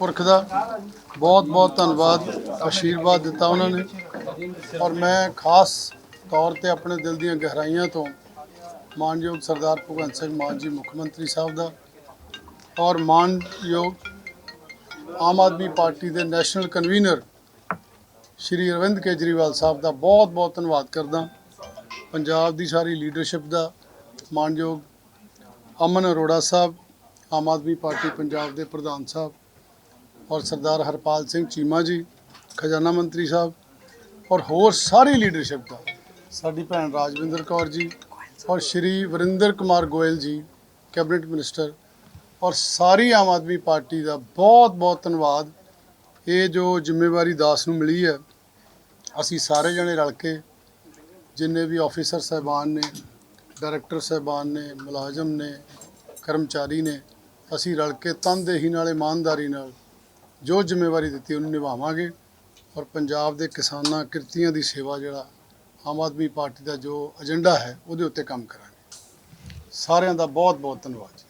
ਪੁਰਖ ਦਾ ਬਹੁਤ ਬਹੁਤ ਧੰਨਵਾਦ, ਆਸ਼ੀਰਵਾਦ ਦਿੱਤਾ ਉਹਨਾਂ ਨੇ। ਔਰ ਮੈਂ ਖਾਸ ਤੌਰ ਤੇ ਆਪਣੇ ਦਿਲ ਦੀਆਂ ਗਹਿਰਾਈਆਂ ਤੋਂ ਮਾਨਯੋਗ ਸਰਦਾਰ ਭਗਵੰਤ ਸਿੰਘ ਮਾਨ ਜੀ, ਮੁੱਖ ਮੰਤਰੀ ਸਾਹਿਬ ਦਾ ਔਰ ਮਾਨਯੋਗ ਆਮ ਆਦਮੀ ਪਾਰਟੀ ਦੇ ਨੈਸ਼ਨਲ ਕਨਵੀਨਰ ਸ਼੍ਰੀ ਅਰਵਿੰਦ ਕੇਜਰੀਵਾਲ ਸਾਹਿਬ ਦਾ ਬਹੁਤ ਬਹੁਤ ਧੰਨਵਾਦ ਕਰਦਾ। ਪੰਜਾਬ ਦੀ ਸਾਰੀ ਲੀਡਰਸ਼ਿਪ ਦਾ ਮਾਨਯੋਗ ਅਮਨ ਅਰੋੜਾ ਸਾਹਿਬ, ਆਮ ਆਦਮੀ ਪਾਰਟੀ ਪੰਜਾਬ ਦੇ ਪ੍ਰਧਾਨ ਸਾਹਿਬ ਔਰ ਸਰਦਾਰ ਹਰਪਾਲ ਸਿੰਘ ਚੀਮਾ ਜੀ, ਖਜ਼ਾਨਾ ਮੰਤਰੀ ਸਾਹਿਬ ਔਰ ਹੋਰ ਸਾਰੀ ਲੀਡਰਸ਼ਿਪ ਦਾ। ਸਾਡੀ ਭੈਣ ਰਾਜਵਿੰਦਰ ਕੌਰ ਜੀ ਔਰ ਸ਼੍ਰੀ ਵਰਿੰਦਰ ਕੁਮਾਰ ਗੋਇਲ ਜੀ, ਕੈਬਨਿਟ ਮਿਨਿਸਟਰ ਔਰ ਸਾਰੀ ਆਮ ਆਦਮੀ ਪਾਰਟੀ ਦਾ ਬਹੁਤ ਬਹੁਤ ਧੰਨਵਾਦ। ਇਹ ਜੋ ਜ਼ਿੰਮੇਵਾਰੀ ਦਾਸ ਨੂੰ ਮਿਲੀ ਹੈ, ਅਸੀਂ ਸਾਰੇ ਜਣੇ ਰਲ ਕੇ ਜਿੰਨੇ ਵੀ ਆਫੀਸਰ ਸਹਿਬਾਨ ਨੇ ਡਾਇਰੈਕਟਰ ਸਹਿਬਾਨ ਨੇ, ਮੁਲਾਜ਼ਮ ਨੇ, ਕਰਮਚਾਰੀ ਨੇ, ਅਸੀਂ ਰਲ ਕੇ ਤਨਦੇਹੀ ਨਾਲ, ਇਮਾਨਦਾਰੀ ਨਾਲ ਜੋ ਜ਼ਿੰਮੇਵਾਰੀ ਦਿੱਤੀ ਉਹਨੂੰ ਨਿਭਾਵਾਂਗੇ। ਔਰ ਪੰਜਾਬ ਦੇ ਕਿਸਾਨਾਂ ਕਿਰਤੀਆਂ ਦੀ ਸੇਵਾ ਜਿਹੜਾ ਆਮ ਆਦਮੀ ਪਾਰਟੀ ਦਾ ਜੋ ਏਜੰਡਾ ਹੈ, ਉਹਦੇ ਉੱਤੇ ਕੰਮ ਕਰਾਂਗੇ। ਸਾਰਿਆਂ ਦਾ ਬਹੁਤ ਬਹੁਤ ਧੰਨਵਾਦ ਜੀ।